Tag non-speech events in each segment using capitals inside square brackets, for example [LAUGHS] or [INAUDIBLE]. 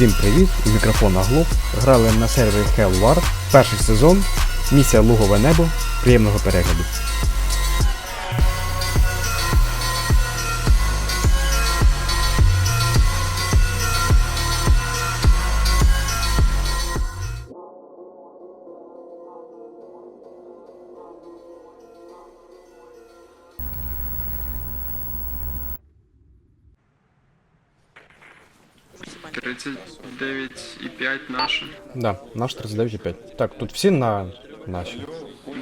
Всім привіт! У мікрофона Глоб. Грали на сервері Hell War. Перший сезон. Місія Лугове небо. Приємного перегляду. Тридцять дев'ять і п'ять наше. Да, наш 39,5. Так, тут всі на наші.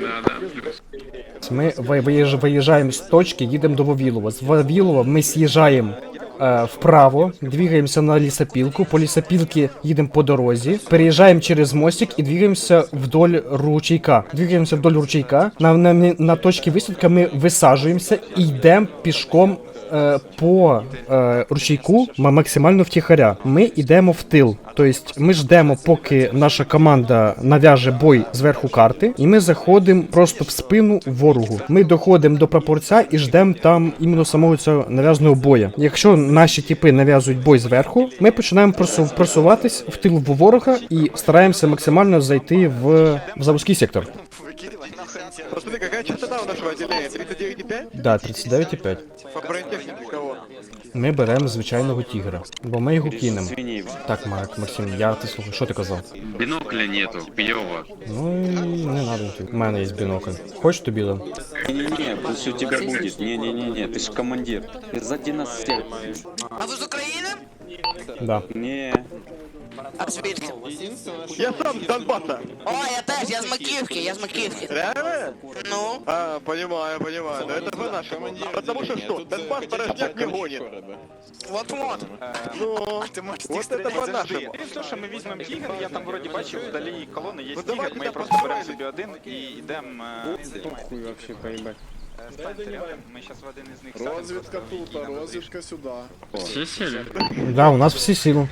Да, да, плюс. Ми ви- виїж- виїжджаємо з точки, їдемо до Вавілова. З Вавілова ми з'їжджаємо е, вправо, двигаємося на лісопілку. По лісопілці їдемо по дорозі, переїжджаємо через мостик і двигаємося вдоль ручейка. Двигаємося вдоль ручейка. На, на, на точці висадки ми висаджуємося і йдемо пішком. Е, По е, ручейку ма- максимально втіхаря. Ми йдемо в тил. Тобто ми ждемо, поки наша команда нав'яже бой зверху карти, і ми заходимо просто в спину ворогу. Ми доходимо до прапорця і ждемо там іменно самого цього нав'язаного боя. Якщо наші тіпи нав'язують бой зверху, ми починаємо просу- просуватись в тил ворога і стараємося максимально зайти в, в заводський сектор. Пацаны, какая частота у нашего отделения? 39,5? Да, 39,5. По бронетехнике кого? Ми беремо звичайного тігра, бо ми його кинемо. Свиней. Так, Марк, Максим, я ти слухай, що ти казав? Бинокля нету, пьево. Ну і не надо. У мене є бінокль. Хочеш тобі дам? Не-не-не, пусть у тебя будет. Не-не-не, ты ж командир. Ты сзади нас всех. А ви з України? Да. Не. А звідки? Я сам с Донбасса. О, я теж, я з Макіївки, я з Макіївки. Реально? Ну, А, понимаю, понимаю. Но это по нашему. Потому что что? Донбасс порожняк не гонит. вот-вот. Ну, вот это по нашему. Різно, що ми візьмемо тігр, я там вроді бачив, вдалі колони є Ну, тігр, ми так просто беремо построїли. собі один і йдемо. Хуй вообще поїбать. Станьте рядом, ми зараз в один із них сядемо Розвідка просто і тут, нам а розвідка сюди. Всі сіли? Да, у нас всі сіли.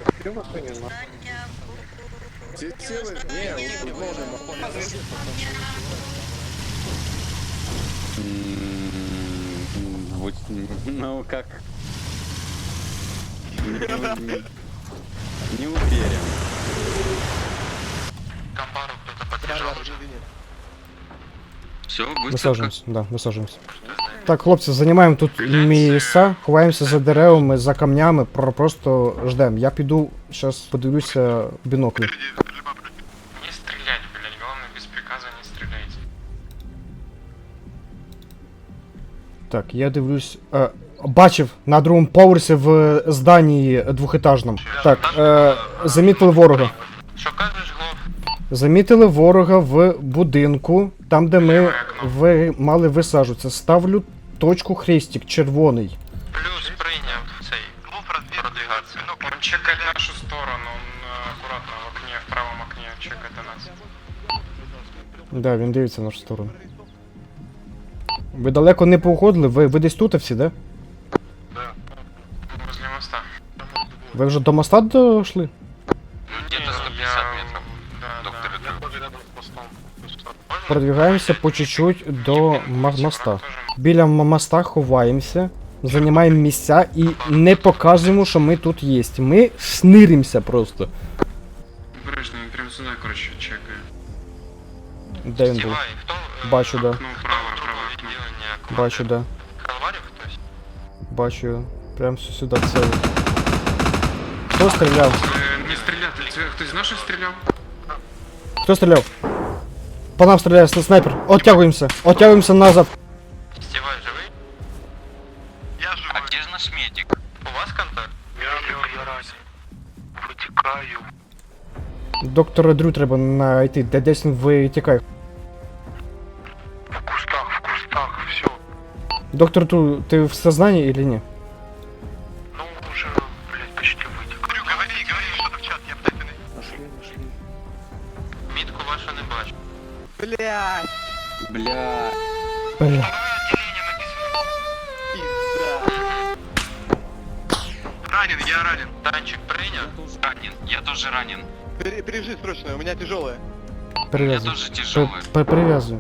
Ці ціли? Ні, одного нема. М, Вот, ну как? Не, [LAUGHS] не уверен. Все. Висаджуємося, да, висаджуємося. Так, хлопці, займаємо тут місця, ховаємося за деревами, за камнями, про- просто ждемо. Я піду, зараз подивлюся в біноклі. Не стрілять, блядь, головне без приказу не стріляйте. Так, я дивлюсь. Е, бачив на другому поверсі в зданні двохетажному. Так, е, замітили ворога. Що кажеш, Глоб? Замітили ворога в будинку, там, де ми ви мали висаджуватися. Ставлю точку хрестик, червоний. Плюс прийняв цей. Глоб продвигатися. Он чекає нашу сторону, он е, акуратно в окні, в правому окні чекає нас. Да, він дивиться в нашу сторону. Ви далеко не походили, ви, ви десь тут всі, да? Да. Возле моста. Ви вже до моста дошли? Продвигаємося по чуть-чуть до моста. Біля моста ховаємося, займаємо місця і не показуємо, що ми тут є. Ми шниримося просто. Обережно, він прямо сюди, коротше, чекає. Де він був? Е, Бачу, да. Ну, право, право. Відділення Бачу, да. Бачу. Прям сю- сюди це. Хто стріляв? Е, Не стріляти, хтось з наших стріляв? Хто стріляв? По нам стріляє сна- снайпер. Оттягуємося. Оттягуємося назад. Стівай, живий? Я живий. А де ж наш медик? У вас контакт? Я в наразі. Витікаю. Доктора Дрю треба знайти. Де десь він витікає. В кустах, в кустах, все. Доктор Дрю, ти в сознании или ні? Ну, уже, блядь, почти витік. Говори, говори, що там в чат, я втепений. Мітку вашу не бачу. Блядь, Бля. Бля. Отделение написано. пизда. Ранен, я ранен. Танчик принял? Ранен. Я тоже ранен. Пере- Пережи срочно, у меня тяжелая. Перев'язуй. тоже Пер- тяжелый. пер- Перев'язуй.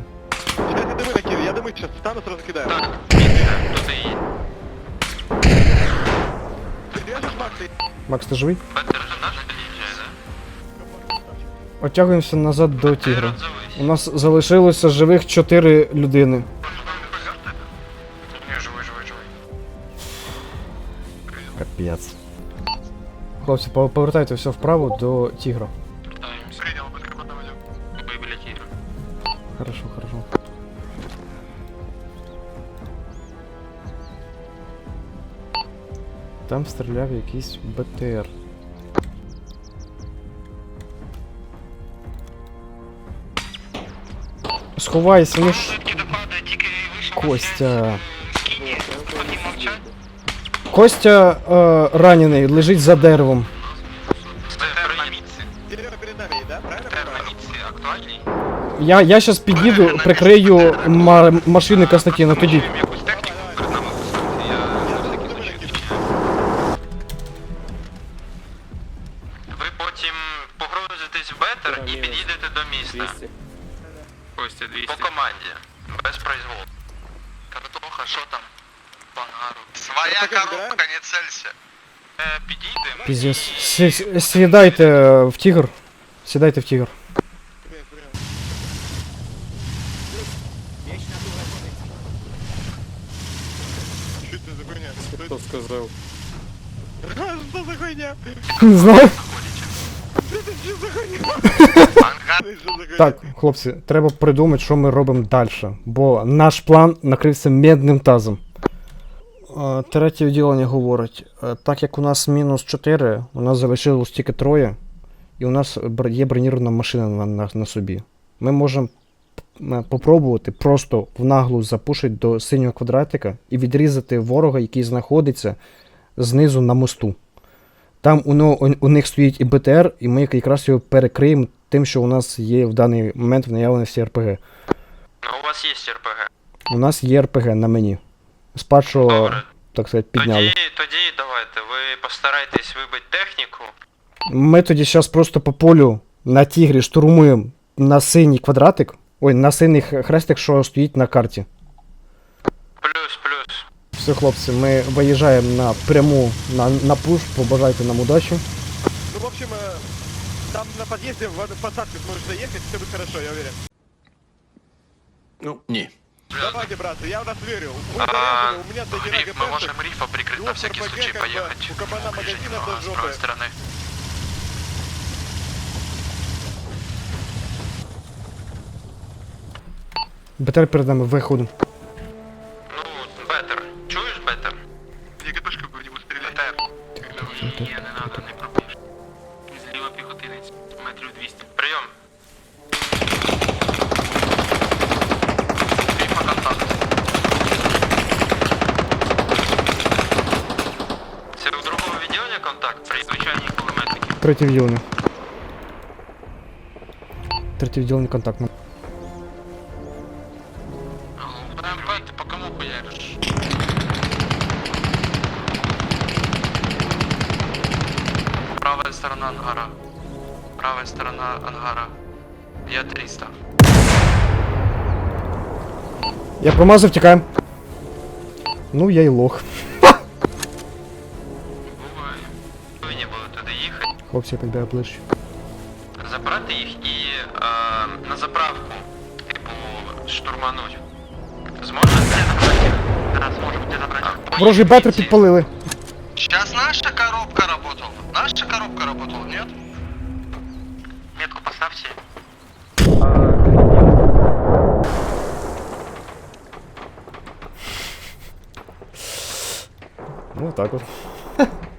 Кидайте дымы накинули, я дымы сейчас встану, сразу кидаю. Так, Мітка, тут і Ты вяжешь, Макс, ты Макс, ти живий? Петер же наш лінія. Оттягуємося назад до тігра. У нас залишилося живих 4 людини. Ні, живий, живий, живий. Капець. Хлопці, пов- повертайте все вправо до біля тігра. Хорошо, хорошо. Там стріляв якийсь БТР. Сховайся, ну ж. Костя. Костя е, ранений, лежить за деревом. Я, я щас під'їду, прикрию ма- машини Константина, я все-таки. Ви потім погрузитесь в бетер і під'їдете до міста. Костя 200. По команді. Без произволу. Картоха, що там? По ангару. Своя коробка, не целься. Е, підійдемо. Піздец. Сі- сі- Сідайте в тігр. Сідайте в тігр. Что это за хуйня? Что Кто сказал? это что за хуйня? Не знаю. Так, хлопці, треба придумати, що ми робимо далі. Бо наш план накрився медним тазом. Е, Третє відділення говорить, е, так як у нас мінус 4, у нас залишилось тільки троє, і у нас є бронірована машина на, на, на собі. Ми можемо п- попробувати просто в наглу запушити до синього квадратика і відрізати ворога, який знаходиться знизу на мосту. Там у, у, у них стоїть і БТР, і ми якраз його перекриємо тим, що у нас є в даний момент в наявності РПГ. Ну, у вас є РПГ. У нас є РПГ на мені. З першого, Добре. так сказати, підняли. Тоді, тоді давайте, ви постарайтесь вибити техніку. Ми тоді зараз просто по полю на тігрі штурмуємо на синій квадратик. Ой, на синій хрестик, що стоїть на карті. Плюс, плюс. Все, хлопці, ми виїжджаємо на пряму на, на пуш, побажайте нам удачі. Ну, в общем, э, там на подъезде в посадку сможешь заехать, все будет хорошо, я уверен. Ну, ні. Давайте, братцы, я в нас верю. Мы А, заряжены, у меня до хера Риф, мы ГПшек. можем рифа прикрыть на Двух всякий РПГ, случай как бы, поехать. у кабана Ближе магазина немного, до с жопы. правой стороны. БТР перед нами виходимо. кулеметники. Третє відділення. Третє відділення контактно. БМП, ти по кому хуяриш? Правая сторона ангара. Правая сторона ангара. Я 300. Я промазав, тікаємо. Ну, я й лох. їхати, Хлопці, я підбігаю ближче. забрати їх і е, на заправку, типу, штурмануть. Зможете? Да, зможемо де забрати. Ворожий бетер підпалили. Сейчас наша коробка работала. Наша коробка работала, нет? Метку поставьте. Ну, так от. [LAUGHS]